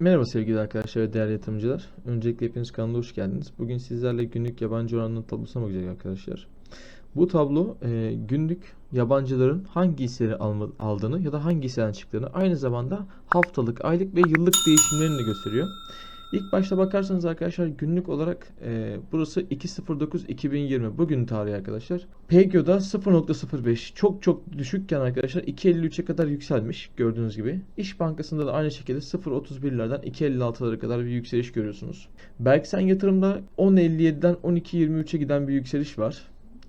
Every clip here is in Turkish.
Merhaba sevgili arkadaşlar ve değerli yatırımcılar. Öncelikle hepiniz kanalına hoş geldiniz. Bugün sizlerle günlük yabancı oranının tablosuna bakacağız arkadaşlar. Bu tablo e, günlük yabancıların hangi hisseleri aldığını ya da hangi hisseden çıktığını aynı zamanda haftalık, aylık ve yıllık değişimlerini de gösteriyor. İlk başta bakarsanız arkadaşlar günlük olarak e, burası 2.09.2020 bugün tarihi arkadaşlar. PEGO'da 0.05 çok çok düşükken arkadaşlar 2.53'e kadar yükselmiş gördüğünüz gibi. İş Bankası'nda da aynı şekilde 0.31'lerden 2.56'lara kadar bir yükseliş görüyorsunuz. Berksen Yatırım'da 10.57'den 12.23'e giden bir yükseliş var.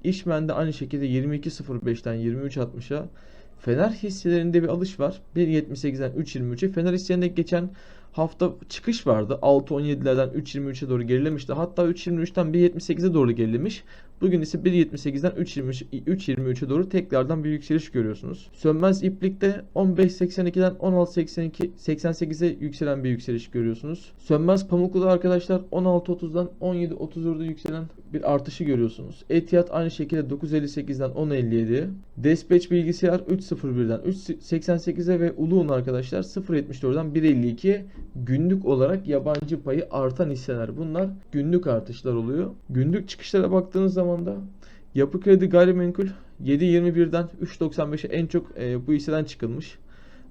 İşmen'de aynı şekilde 22.05'ten 23.60'a Fener hisselerinde bir alış var. 1.78'den 3.23'e. Fener hisselerinde geçen hafta çıkış vardı. 6.17'lerden 3.23'e doğru gerilemişti. Hatta 3.23'ten 1.78'e doğru gerilemiş. Bugün ise 1.78'den 3.23 3.23'e doğru tekrardan bir yükseliş görüyorsunuz. Sönmez iplikte 15.82'den 16.82 88'e yükselen bir yükseliş görüyorsunuz. Sönmez pamukluda arkadaşlar 16.30'dan 17.34'e yükselen bir artışı görüyorsunuz. Etihad aynı şekilde 9.58'den 10.57'ye. Dispatch bilgisayar 3.01'den 3.88'e ve Uluğun arkadaşlar 0.74'den 1.52'ye günlük olarak yabancı payı artan hisseler. Bunlar günlük artışlar oluyor. Günlük çıkışlara baktığınız zaman da Yapı Kredi Gayrimenkul 7.21'den 3.95'e en çok e, bu hisseden çıkılmış.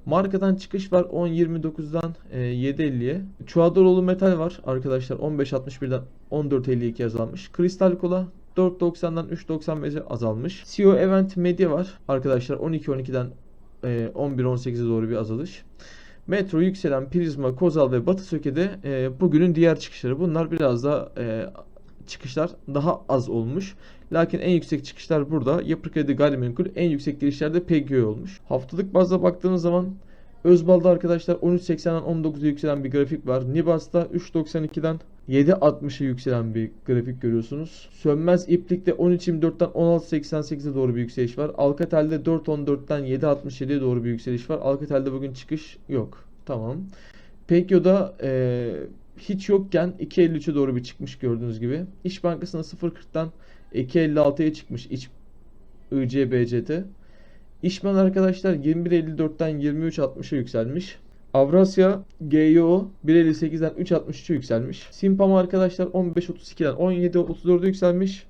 Markadan çıkış var 10.29'dan e, 7.50'ye. Çuadoroğlu Metal var arkadaşlar 15.61'den 14.52 azalmış. Kristal Kola 4.90'dan 3.95'e azalmış. CEO Event Media var arkadaşlar 12.12'den e, 11.18'e doğru bir azalış. Metro, Yükselen, Prizma, Kozal ve Batı Söke'de e, bugünün diğer çıkışları. Bunlar biraz da e, çıkışlar daha az olmuş. Lakin en yüksek çıkışlar burada. Yapı Kredi Gayrimenkul en yüksek girişlerde PGO olmuş. Haftalık bazda baktığınız zaman Özbal'da arkadaşlar 13.80'den 19'a yükselen bir grafik var. Nibas'ta 3.92'den 7.60'a yükselen bir grafik görüyorsunuz. Sönmez İplik'te 13.24'ten 16.88'e doğru bir yükseliş var. Alcatel'de 4.14'ten 7.67'ye doğru bir yükseliş var. Alcatel'de bugün çıkış yok. Tamam. Pekyo'da e, hiç yokken 2.53'e doğru bir çıkmış gördüğünüz gibi. İş Bankası'nda 0.40'tan 2.56'ya çıkmış iç ICBCT. İşmen arkadaşlar 21.54'ten 23.60'a yükselmiş. Avrasya GYO 1.58'den 3.63'e yükselmiş. Simpam arkadaşlar 15.32'den 17.34'e yükselmiş.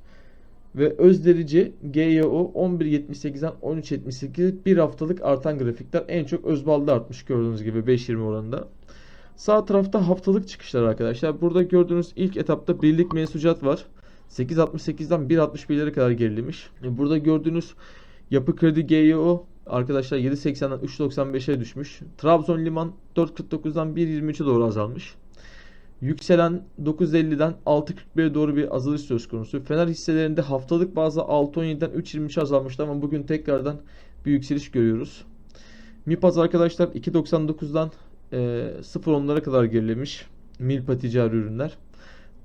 Ve Özderici GYO 11.78'den 13.78 bir haftalık artan grafikler en çok Özbal'da artmış gördüğünüz gibi 5.20 oranında. Sağ tarafta haftalık çıkışlar arkadaşlar. Burada gördüğünüz ilk etapta birlik mensucat var. 8.68'den 1.61'lere kadar gerilemiş. Burada gördüğünüz Yapı Kredi GYO arkadaşlar 7.80'den 3.95'e düşmüş. Trabzon Liman 4.49'dan 1.23'e doğru azalmış. Yükselen 9.50'den 6.41'e doğru bir azalış söz konusu. Fener hisselerinde haftalık bazda 6.17'den 3.23'e azalmıştı ama bugün tekrardan bir yükseliş görüyoruz. Mipaz arkadaşlar 2.99'dan e, 0.10'lara kadar gerilemiş. Milpa ticari ürünler.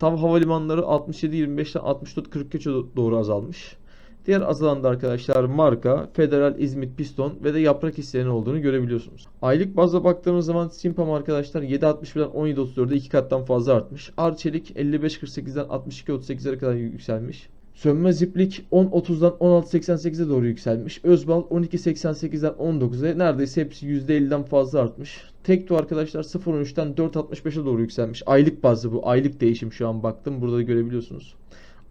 Tam havalimanları 67.25'ten 64.43'e doğru azalmış. Diğer azalan da arkadaşlar marka, Federal İzmit Piston ve de yaprak hisselerinin olduğunu görebiliyorsunuz. Aylık bazda baktığımız zaman Simpam arkadaşlar 7.61'den 17.34'e 2 kattan fazla artmış. Arçelik 55.48'den 62.38'lere kadar yükselmiş. Sönmez iplik 10.30'dan 16.88'e doğru yükselmiş. Özbal 12.88'den 19'a neredeyse hepsi %50'den fazla artmış. Tekto arkadaşlar 0.13'ten 4.65'e doğru yükselmiş. Aylık bazlı bu. Aylık değişim şu an baktım. Burada da görebiliyorsunuz.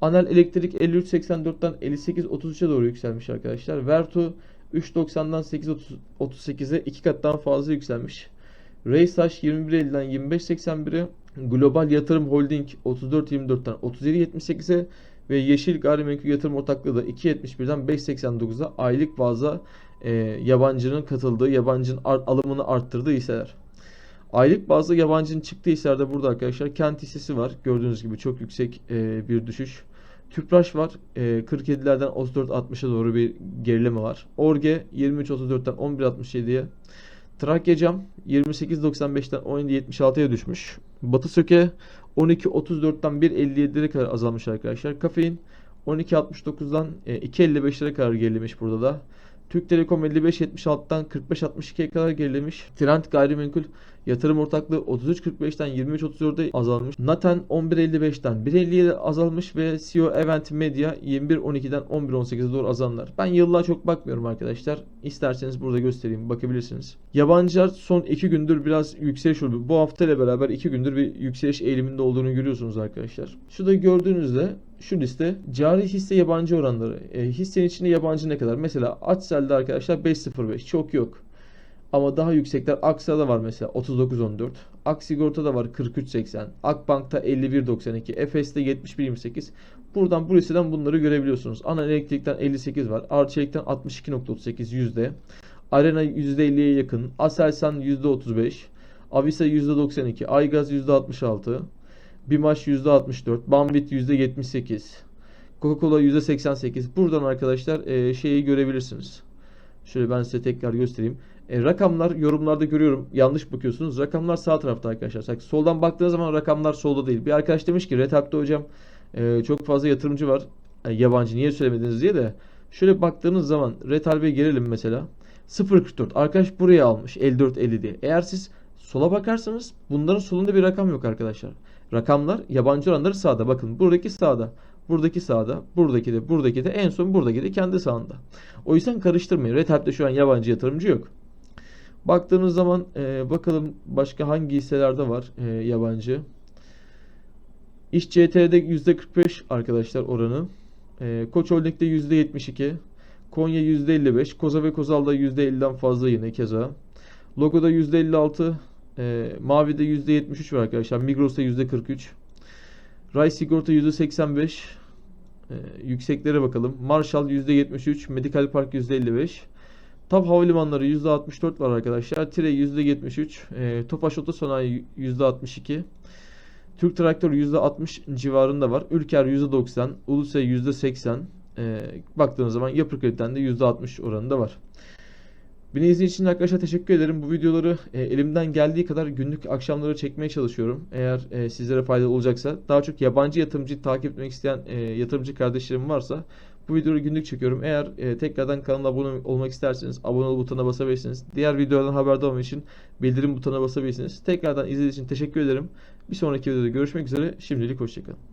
Anel elektrik 53.84'ten 58.33'e doğru yükselmiş arkadaşlar. Vertu 3.90'dan 8.38'e 2 kattan fazla yükselmiş. Reysaş 21.50'den 25.81'e Global Yatırım Holding 34.24'ten 37.78'e ve Yeşil Gayrimenkul Yatırım Ortaklığı da 2.71'den 5.89'a aylık bazda e, yabancının katıldığı, yabancının art, alımını arttırdığı hisseler. Aylık bazda yabancının çıktığı hisselerde burada arkadaşlar kent hissesi var. Gördüğünüz gibi çok yüksek e, bir düşüş. Tüpraş var. E, 47'lerden 34.60'a doğru bir gerileme var. Orge 23.34'ten 11.67'ye. Trakya Cam 28.95'ten 17.76'ya düşmüş. Batı Söke 12.34'ten 1.57'lere kadar azalmış arkadaşlar. Kafein 12.69'dan e, 2.55'lere kadar gerilemiş burada da. Türk Telekom 55.76'dan 45.62'ye kadar gerilemiş. Trend Gayrimenkul Yatırım ortaklığı 33.45'ten 23.34'e azalmış. Naten 11.55'ten 1.57'ye azalmış ve CEO Event Media 21.12'den 11.18'e doğru azanlar. Ben yıllığa çok bakmıyorum arkadaşlar. İsterseniz burada göstereyim bakabilirsiniz. Yabancılar son 2 gündür biraz yükseliş oldu. Bu hafta ile beraber 2 gündür bir yükseliş eğiliminde olduğunu görüyorsunuz arkadaşlar. Şurada gördüğünüzde şu liste cari hisse yabancı oranları. E, hissenin içinde yabancı ne kadar? Mesela Açsel'de arkadaşlar 5.05 çok yok. Ama daha yüksekler Aksa'da var mesela 39.14. Aksigorta'da var 43.80. Akbank'ta 51.92. Efes'te 71.28. Buradan bu listeden bunları görebiliyorsunuz. Ana elektrikten 58 var. Arçelik'ten 62.38 yüzde. Arena %50'ye yakın. Aselsan %35. Avisa %92. Aygaz %66. Bimaş %64. Bambit %78. Coca-Cola %88. Buradan arkadaşlar şeyi görebilirsiniz. Şöyle ben size tekrar göstereyim. E, rakamlar yorumlarda görüyorum. Yanlış bakıyorsunuz. Rakamlar sağ tarafta arkadaşlar. Bak, Soldan baktığınız zaman rakamlar solda değil. Bir arkadaş demiş ki Retap'ta hocam e, çok fazla yatırımcı var. E, yabancı niye söylemediniz diye de. Şöyle baktığınız zaman Retalbe gelelim mesela. 0.44. Arkadaş buraya almış. 54.50 diye. Eğer siz sola bakarsanız bunların solunda bir rakam yok arkadaşlar. Rakamlar yabancı oranları sağda. Bakın buradaki sağda. Buradaki sağda. Buradaki de. Buradaki de. En son buradaki de kendi sağında. O yüzden karıştırmayın. Retalp'te şu an yabancı yatırımcı yok. Baktığınız zaman e, bakalım başka hangi hisselerde var e, yabancı. İş CT'de %45 arkadaşlar oranı. E, Koç Holding'de %72. Konya %55. Koza ve Kozal'da %50'den fazla yine keza. Logo'da %56. E, Mavi'de %73 var arkadaşlar. Migros'ta %43. Ray Sigorta %85. E, yükseklere bakalım. Marshall %73. Medical Park %55. TAP Havalimanları %64 var arkadaşlar. Tire %73. E, Tofaş Otosanayi %62. Türk Traktör %60 civarında var. Ülker %90. Ulusay %80. E, baktığınız zaman Yapı Kredi'den de %60 oranında var. Beni izlediğiniz için arkadaşlar teşekkür ederim. Bu videoları e, elimden geldiği kadar günlük akşamları çekmeye çalışıyorum. Eğer e, sizlere faydalı olacaksa. Daha çok yabancı yatırımcıyı takip etmek isteyen e, yatırımcı kardeşlerim varsa bu videoyu günlük çekiyorum. Eğer e, tekrardan kanala abone olmak isterseniz abone ol butonuna basabilirsiniz. Diğer videolardan haberdar olmak için bildirim butonuna basabilirsiniz. Tekrardan izlediğiniz için teşekkür ederim. Bir sonraki videoda görüşmek üzere. Şimdilik hoşçakalın.